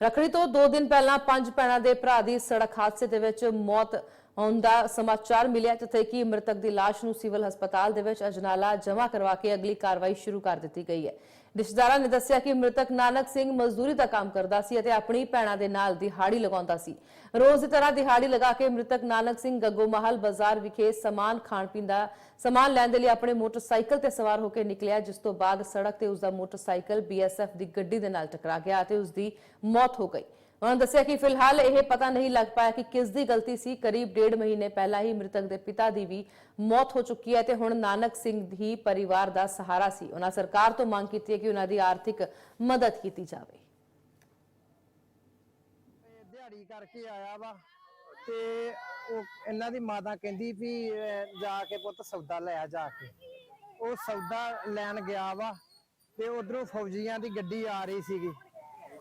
ਰਖੜੀ ਤੋਂ 2 ਦਿਨ ਪਹਿਲਾਂ ਪੰਜ ਭੈਣਾਂ ਦੇ ਭਰਾ ਦੀ ਸੜਕ ਹਾਦਸੇ ਦੇ ਵਿੱਚ ਮੌਤ ਹੋਣ ਦਾ ਸਮਾਚਾਰ ਮਿਲਿਆ ਜਿੱਥੇ ਕਿ ਮ੍ਰਿਤਕ ਦੀ ਲਾਸ਼ ਨੂੰ ਸਿਵਲ ਹਸਪਤਾਲ ਦੇ ਵਿੱਚ ਅਜਨਾਲਾ ਜਮ੍ਹਾਂ ਕਰਵਾ ਕੇ ਅਗਲੀ ਕਾਰਵਾਈ ਸ਼ੁਰੂ ਕਰ ਦਿੱਤੀ ਗਈ ਹੈ। ਰਿਸ਼ਤੇਦਾਰਾਂ ਨੇ ਦੱਸਿਆ ਕਿ ਮ੍ਰਿਤਕ ਨਾਨਕ ਸਿੰਘ ਮਜ਼ਦੂਰੀ ਦਾ ਕੰਮ ਕਰਦਾ ਸੀ ਅਤੇ ਆਪਣੀ ਭੈਣਾਂ ਦੇ ਨਾਲ ਦਿਹਾੜੀ ਲਗਾਉਂਦਾ ਸੀ। ਰੋਜ਼ ਦੀ ਤਰ੍ਹਾਂ ਦਿਹਾੜੀ ਲਗਾ ਕੇ ਮ੍ਰਿਤਕ ਨਾਨਕ ਸਿੰਘ ਗੱਗੋ ਮਹਲ ਬਾਜ਼ਾਰ ਵਿਖੇ ਸਮਾਨ ਖਾਣ ਪੀਣ ਦਾ, ਸਮਾਨ ਲੈਣ ਦੇ ਲਈ ਆਪਣੇ ਮੋਟਰਸਾਈਕਲ ਤੇ ਸਵਾਰ ਹੋ ਕੇ ਨਿਕਲਿਆ, ਜਿਸ ਤੋਂ ਬਾਅਦ ਸੜਕ ਤੇ ਉਸ ਦਾ ਮੋਟਰਸਾਈਕਲ ਬੀਐਸਐਫ ਦੀ ਗੱਡੀ ਦੇ ਨਾਲ ਟਕਰਾ ਗਿਆ ਅਤੇ ਉਸ ਦੀ ਮੌਤ ਹੋ ਗਈ। ਉਹਨਾਂ ਦੱਸਿਆ ਕਿ ਫਿਲਹਾਲ ਇਹ ਪਤਾ ਨਹੀਂ ਲੱਗ ਪਾਇਆ ਕਿ ਕਿਸ ਦੀ ਗਲਤੀ ਸੀ। ਕਰੀਬ ਡੇਢ ਮਹੀਨੇ ਪਹਿਲਾਂ ਹੀ ਮ੍ਰਿਤਕ ਦੇ ਪਿਤਾ ਦੀ ਵੀ ਮੌਤ ਹੋ ਚੁੱਕੀ ਹੈ ਤੇ ਹੁਣ ਨਾਨਕ ਸਿੰਘ ਹੀ ਪਰਿਵਾਰ ਦਾ ਸਹਾਰਾ ਸੀ। ਉਹਨਾਂ ਸਰਕਾਰ ਤੋਂ ਮੰਗ ਕੀਤੀ ਹੈ ਕਿ ਉਹਨਾਂ ਦੀ ਆਰਥਿਕ ਮਦਦ ਕੀਤੀ ਜਾਵੇ। ਦਿਹਾੜੀ ਕਰਕੇ ਆਇਆ ਵਾ ਤੇ ਉਹ ਇਹਨਾਂ ਦੀ ਮਾਤਾ ਕਹਿੰਦੀ ਵੀ ਜਾ ਕੇ ਪੁੱਤ ਸੌਦਾ ਲੈ ਆ ਜਾ ਕੇ। ਉਹ ਸੌਦਾ ਲੈਣ ਗਿਆ ਵਾ ਤੇ ਉਧਰੋਂ ਫੌਜੀਆਂ ਦੀ ਗੱਡੀ ਆ ਰਹੀ ਸੀਗੀ।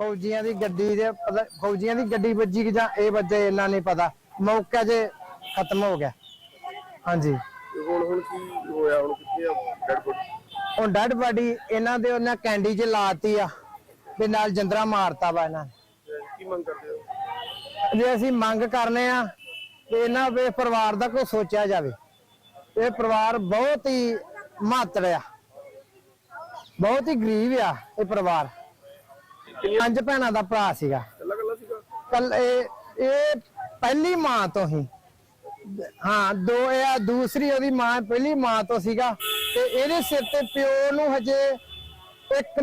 ਫੌਜੀਆਂ ਦੀ ਗੱਡੀ ਦੇ ਪਤਾ ਫੌਜੀਆਂ ਦੀ ਗੱਡੀ ਵੱਜੀ ਕਿ ਜਾਂ ਇਹ ਵੱਜੇ ਇਹਨਾਂ ਨਹੀਂ ਪਤਾ। ਮੌਕੇ 'ਚ ਖਤਮ ਹੋ ਗਿਆ। ਹਾਂਜੀ। ਤੇ ਹੁਣ ਹੁਣ ਕੀ ਹੋਇਆ? ਹੁਣ ਕਿੱਥੇ ਆ ਡੈਡ ਬੋਡੀ? ਹੁਣ ਡੈਡ ਬਾਡੀ ਇਹਨਾਂ ਦੇ ਉਹਨਾਂ ਕੈਂਡੀ 'ਚ ਲਾਤੀ ਆ ਤੇ ਨਾਲ ਜੰਦਰਾ ਮਾਰਤਾ ਵਾ ਇਹਨਾਂ ਨੇ। ਕੀ ਮੰਗ ਕਰਦੇ ਹੋ? ਜੇ ਅਸੀਂ ਮੰਗ ਕਰਨੇ ਆ ਕਿ ਇਹਨਾਂ ਦੇ ਪਰਿਵਾਰ ਦਾ ਕੋਈ ਸੋਚਿਆ ਜਾਵੇ। ਇਹ ਪਰਿਵਾਰ ਬਹੁਤ ਹੀ ਮਾਤਰ ਆ। ਬਹੁਤ ਹੀ ਗਰੀਬ ਆ ਇਹ ਪਰਿਵਾਰ। ਪੰਜ ਭੈਣਾਂ ਦਾ ਭਰਾ ਸੀਗਾ। ਕੱਲਾ ਕੱਲਾ ਸੀਗਾ? ਕੱਲ ਇਹ ਇਹ ਪਹਿਲੀ ਮਾਂ ਤੋਂ ਹੀ। ਹਾਂ ਦੋ ਇਹ ਆ ਦੂਸਰੀ ਉਹਦੀ ਮਾਂ ਪਹਿਲੀ ਮਾਂ ਤੋਂ ਸੀਗਾ। ਤੇ ਇਹਦੇ ਸਿਰ ਤੇ ਪਿਓ ਨੂੰ ਹਜੇ ਇੱਕ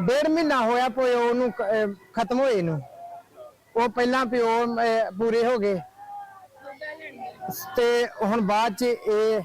ਡੇਢ ਮਹੀਨਾ ਹੋਇਆ ਪਿਓ ਨੂੰ ਖਤਮ ਹੋਏ ਨੂੰ। ਉਹ ਪਹਿਲਾਂ ਪਿਓ ਪੂਰੇ ਹੋ ਗਏ। ਤੇ ਹੁਣ ਬਾਅਦ ਚ ਇਹ